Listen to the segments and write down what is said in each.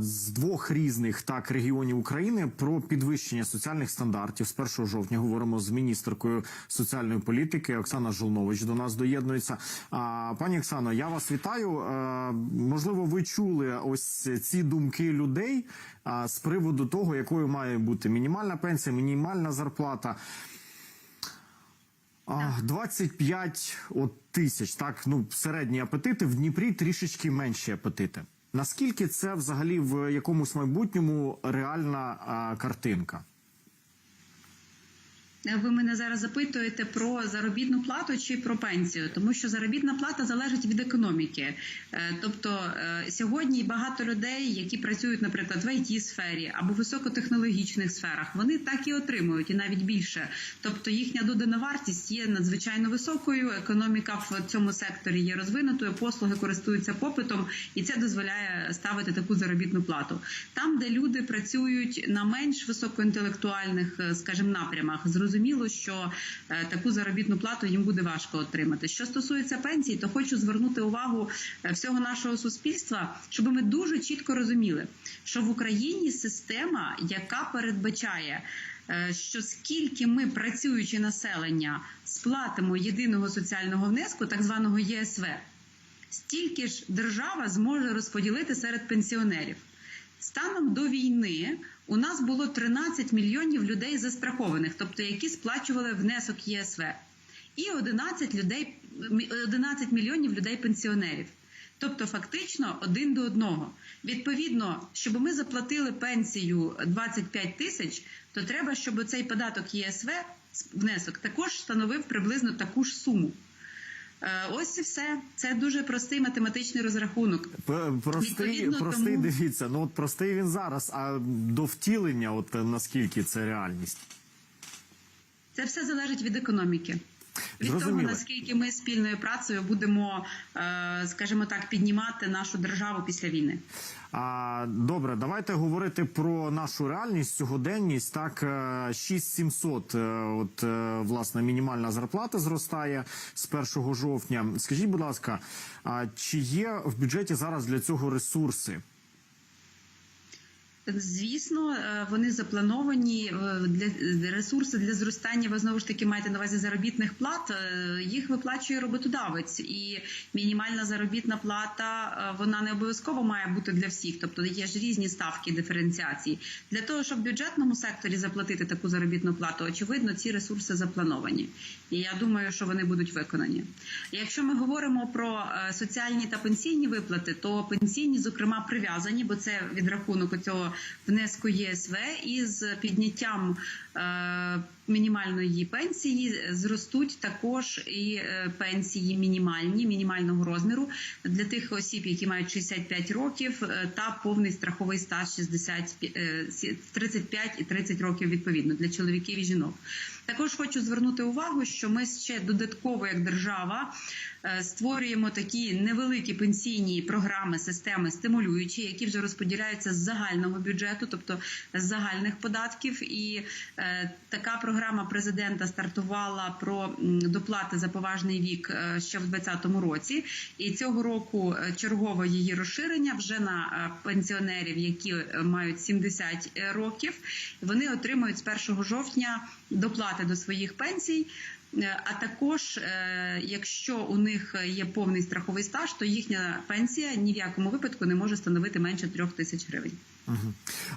з двох різних так регіонів України про підвищення соціальних стандартів. З 1 жовтня говоримо з міністеркою соціальної політики Оксана Жолнович до нас доєднується. А, пані Оксано, я вас вітаю. Можливо, ви чули ось ці думки людей з приводу того, якою має бути мінімальна пенсія, мінімальна зарплата. А, 25 от тисяч, так ну середні апетити в Дніпрі трішечки менші апетити. Наскільки це взагалі в якомусь майбутньому реальна картинка? Ви мене зараз запитуєте про заробітну плату чи про пенсію, тому що заробітна плата залежить від економіки. Е, Тобто е, сьогодні багато людей, які працюють, наприклад, в it сфері або високотехнологічних сферах, вони так і отримують, і навіть більше. Тобто їхня додана вартість є надзвичайно високою. Економіка в цьому секторі є розвинутою, послуги користуються попитом, і це дозволяє ставити таку заробітну плату. Там, де люди працюють на менш високоінтелектуальних, е, скажімо, напрямах, зрозуміло, що е, таку заробітну плату їм буде важко отримати. Що стосується пенсій, то хочу звернути увагу е, всього нашого суспільства, щоб ми дуже чітко розуміли, що в Україні система, яка передбачає. е, Що скільки ми працюючи населення сплатимо єдиного соціального внеску, так званого ЄСВ, стільки ж держава зможе розподілити серед пенсіонерів. Станом до війни у нас було 13 мільйонів людей застрахованих, тобто які сплачували внесок ЄСВ, і 11 людей 11 мільйонів людей пенсіонерів. Тобто, фактично один до одного. Відповідно, щоб ми заплатили пенсію 25 тисяч, то треба, щоб цей податок ЄСВ внесок також становив приблизно таку ж суму. Е, Ось і все. Це дуже простий математичний розрахунок. Простий, Відповідно, простий, тому- дивіться. Ну от простий він зараз. А до втілення, от е, наскільки це реальність? Це все залежить від економіки. Від того, наскільки ми спільною працею будемо, е, скажімо так, піднімати нашу державу після війни. А, добре, давайте говорити про нашу реальність, сьогоденність. Так, е, 6700, е, от е, власне мінімальна зарплата зростає з 1 жовтня. Скажіть, будь ласка, а чи є в бюджеті зараз для цього ресурси? Звісно, е, вони заплановані е, для ресурси для зростання. Ви знову ж таки маєте на увазі заробітних плат. е, Їх виплачує роботодавець, і мінімальна заробітна плата е, вона не обов'язково має бути для всіх. Тобто є ж різні ставки диференціації. Для того щоб в бюджетному секторі заплатити таку заробітну плату, очевидно, ці ресурси заплановані. І я думаю, що вони будуть виконані. Якщо ми говоримо про е, соціальні та пенсійні виплати, то пенсійні, зокрема, прив'язані, бо це відрахунок цього внеску ЄСВ із підняттям мінімальної пенсії зростуть також і е, пенсії мінімальні, мінімального розміру для тих осіб, які мають 65 років, е, та повний страховий стаж 60, е, сі- 35 і 30 років відповідно для чоловіків і жінок. Також хочу звернути увагу, що ми ще додатково як держава е, створюємо такі невеликі пенсійні програми, системи стимулюючі, які вже розподіляються з загального бюджету, тобто з загальних податків. І е, така програма президента стартувала про доплати за поважний вік е, ще в 2020 році. І цього року е, чергове її розширення вже на е, пенсіонерів, які е, мають 70 років. Вони отримують з 1 жовтня доплати до своїх пенсій. Е, А також, е, якщо у них є повний страховий стаж, то їхня пенсія ні в якому випадку не може становити менше трьох тисяч гривень.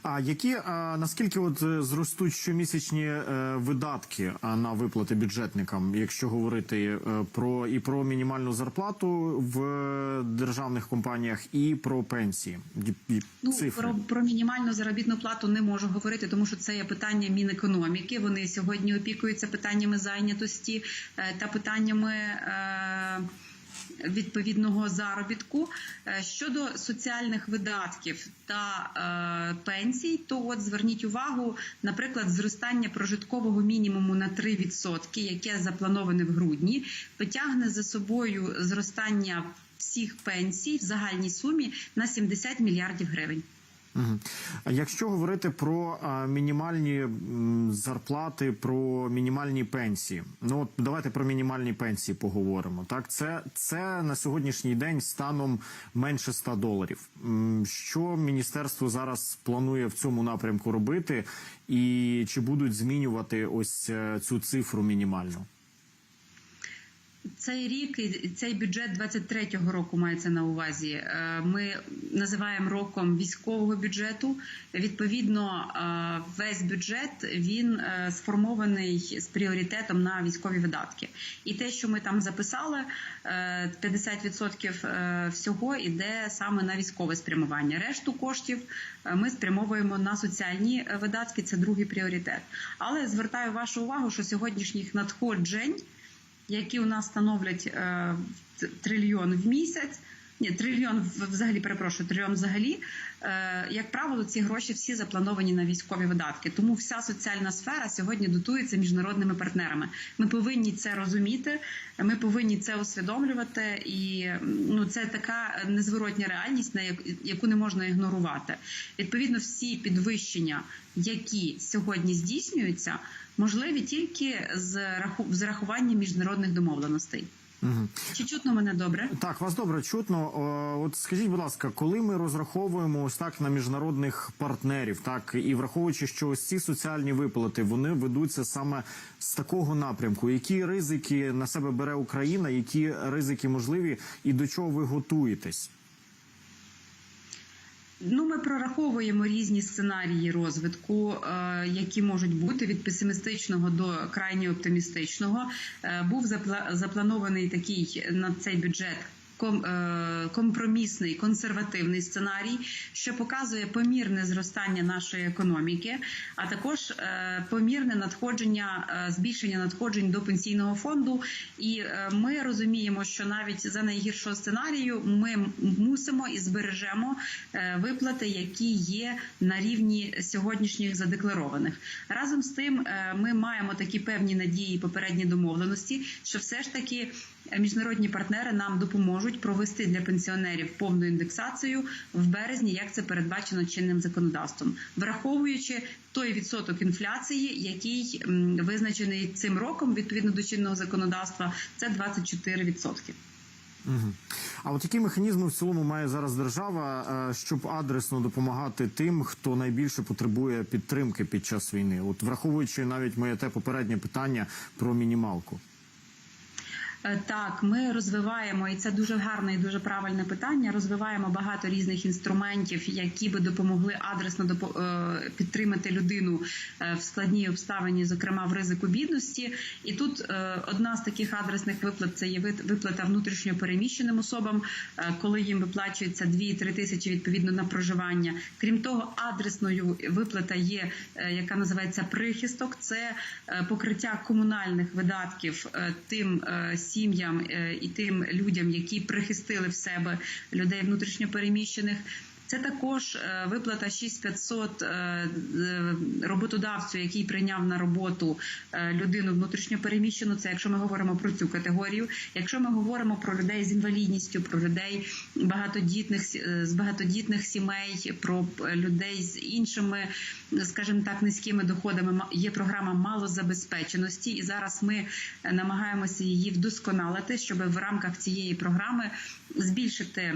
А які а, наскільки от е, зростуть щомісячні е, видатки на виплати бюджетникам, якщо говорити е, про і про мінімальну зарплату в державних компаніях, і про пенсії? І Ну цифри. про, про мінімальну заробітну плату не можу говорити, тому що це є питання Мінекономіки. Вони сьогодні опікуються питаннями зайнятості е, та питаннями. Е, Відповідного заробітку Е, щодо соціальних видатків та е, пенсій, то от зверніть увагу, наприклад, зростання прожиткового мінімуму на 3%, яке заплановане в грудні, потягне за собою зростання всіх пенсій в загальній сумі на 70 мільярдів гривень. Якщо говорити про мінімальні зарплати, про мінімальні пенсії, ну от давайте про мінімальні пенсії поговоримо. Так, це, це на сьогоднішній день станом менше 100 доларів. Що міністерство зараз планує в цьому напрямку робити, і чи будуть змінювати ось е, цю цифру мінімальну? Цей рік і цей бюджет 23-го року мається на увазі. Е, Ми називаємо роком військового бюджету. Відповідно, е, весь бюджет він е, сформований з пріоритетом на військові видатки. І те, що ми там записали, е, 50% е, всього іде саме на військове спрямування. Решту коштів ми спрямовуємо на соціальні видатки. Це другий пріоритет. Але звертаю вашу увагу, що сьогоднішніх надходжень які у нас становлять е, трильйон в місяць. Ні, трильйон взагалі перепрошую, трильйон взагалі. Е, як правило, ці гроші всі заплановані на військові видатки. Тому вся соціальна сфера сьогодні дотується міжнародними партнерами. Ми повинні це розуміти, ми повинні це усвідомлювати, і ну це така незворотня реальність, на як- яку не можна ігнорувати. Відповідно, всі підвищення, які сьогодні здійснюються, можливі тільки з раху- рахуванням міжнародних домовленостей. Угу. Чи чутно мене добре? Так, вас добре чутно. От скажіть, будь ласка, коли ми розраховуємо ось так на міжнародних партнерів, так і враховуючи, що ось ці соціальні виплати вони ведуться саме з такого напрямку, які ризики на себе бере Україна, які ризики можливі, і до чого ви готуєтесь? Ну, ми прораховуємо різні сценарії розвитку, е, які можуть бути від песимістичного до крайньо оптимістичного. Е, Був запла- запланований такий на цей бюджет. Е, Компромісний консервативний сценарій, що показує помірне зростання нашої економіки, а також е, помірне надходження, е, збільшення надходжень до пенсійного фонду. І ми розуміємо, що навіть за найгіршого сценарію ми мусимо і збережемо виплати, які є на рівні сьогоднішніх задекларованих. Разом з тим, ми маємо такі певні надії, попередні домовленості, що все ж таки. Міжнародні партнери нам допоможуть провести для пенсіонерів повну індексацію в березні, як це передбачено чинним законодавством, враховуючи той відсоток інфляції, який визначений цим роком відповідно до чинного законодавства, це 24%. Угу. А от які механізми в цілому має зараз держава, е, щоб адресно допомагати тим, хто найбільше потребує підтримки під час війни? От враховуючи навіть моє те попереднє питання про мінімалку. Е, Так, ми розвиваємо, і це дуже гарне і дуже правильне питання. Розвиваємо багато різних інструментів, які би допомогли адресно е, підтримати людину е, в складній обставині, зокрема в ризику бідності. І тут одна з таких адресних виплат це є виплата внутрішньо переміщеним особам, коли їм виплачується 2-3 тисячі відповідно на проживання. Крім того, адресною виплата є, яка називається прихисток. Це покриття комунальних видатків тим е, сім'ям е, і тим людям, які прихистили в себе людей внутрішньопереміщених. Це також е, виплата 6500 е, роботодавцю, який прийняв на роботу людину внутрішньопереміщену. Це якщо ми говоримо про цю категорію. Якщо ми говоримо про людей з інвалідністю, про людей багатодітних з багатодітних сімей, про людей з іншими, скажімо так, низькими доходами, є програма малозабезпеченості, і зараз ми е, намагаємося її вдосконалити, щоб в рамках цієї програми збільшити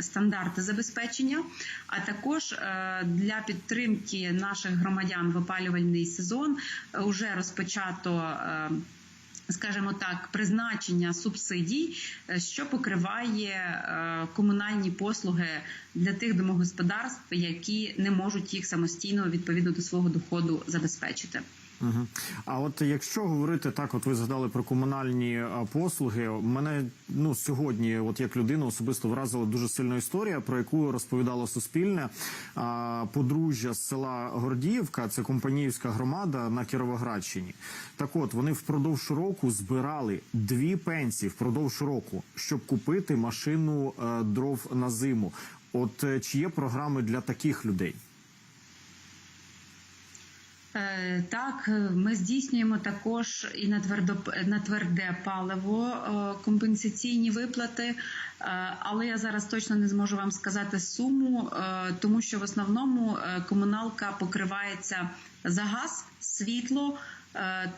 стандарти забезпечення, а також е, для підтримки наших громадян в опалювальний сезон вже уже розпочато. Скажімо так, призначення субсидій, е, що покриває е, комунальні послуги для тих домогосподарств, які не можуть їх самостійно відповідно до свого доходу забезпечити. Угу. А от якщо говорити так, от ви згадали про комунальні а, послуги. Мене ну сьогодні, от як людину, особисто вразила дуже сильна історія, про яку розповідало Суспільне а, подружжя з села Гордіївка, це компаніївська громада на Кіровоградщині. Так, от вони впродовж року збирали дві пенсії впродовж року, щоб купити машину е, дров на зиму. От е, чи є програми для таких людей? Е, Так, е, ми здійснюємо також і на твердо на тверде паливо е, компенсаційні виплати. Але я зараз точно не зможу вам сказати суму, тому що в основному комуналка покривається за газ, світло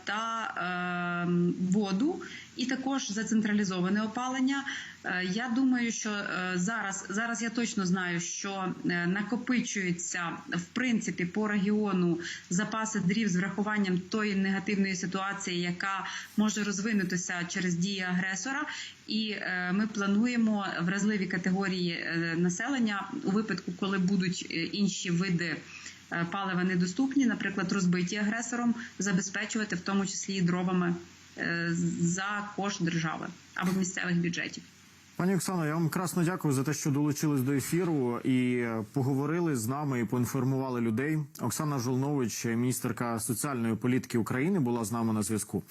та е, воду, і також за централізоване опалення. Е, Я думаю, що е, зараз зараз я точно знаю, що е, накопичуються в принципі по регіону запаси дрів з врахуванням тої негативної ситуації, яка може розвинутися через дії агресора. І е, ми плануємо вразливі категорії е, населення у випадку, коли будуть е, інші види. Е, Палива недоступні, наприклад, розбиті агресором, забезпечувати в тому числі і дровами е, за кошт держави або місцевих бюджетів. Пані Оксано, я вам красно дякую за те, що долучились до ефіру і поговорили з нами і поінформували людей. Оксана Жолнович, міністерка соціальної політики України, була з нами на зв'язку.